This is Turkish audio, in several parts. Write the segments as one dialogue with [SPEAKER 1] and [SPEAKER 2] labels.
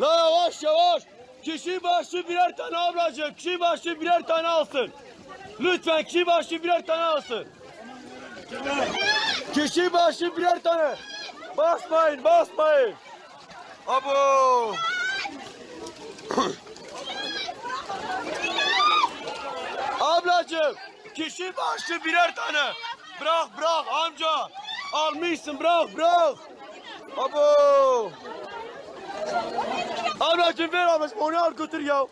[SPEAKER 1] La yavaş yavaş. Kişi başı birer tane ablacığım. Kişi başı birer tane alsın. Lütfen kişi başı birer tane alsın. Kişi başı birer tane. Basmayın basmayın. Abo. Ablacığım kişi başı birer tane. Bırak bırak amca. Almışsın bırak bırak. Abo. Ablacığım ver ablacığım onu al götür ya.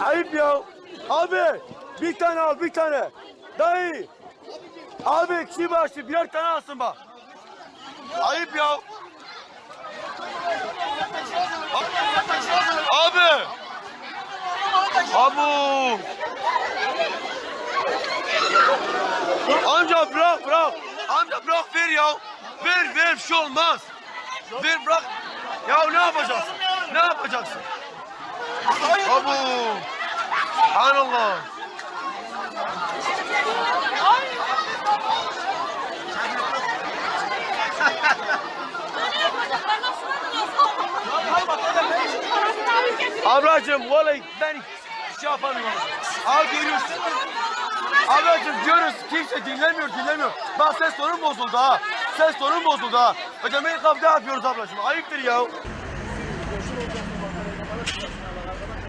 [SPEAKER 1] Ayıp ya. Abi bir tane al bir tane. Dayı. Abi kişi başı birer tane alsın bak. Ayıp ya. Abi. Abu. Amca bırak bırak. Amca bırak ver ya. Ver ver bir şey olmaz. Ver bırak. Ya ne yapacaksın? Ne yapacaksın? Abu. Subhanallah. Ablacığım vallahi ben şey yapamıyorum. Al görüyorsun. Ablacığım diyoruz kimse dinlemiyor dinlemiyor. Bak ses tonun bozuldu ha. Ses tonun bozuldu ha. Ödemeyi kapta yapıyoruz abla şimdi. Ayıptır ya.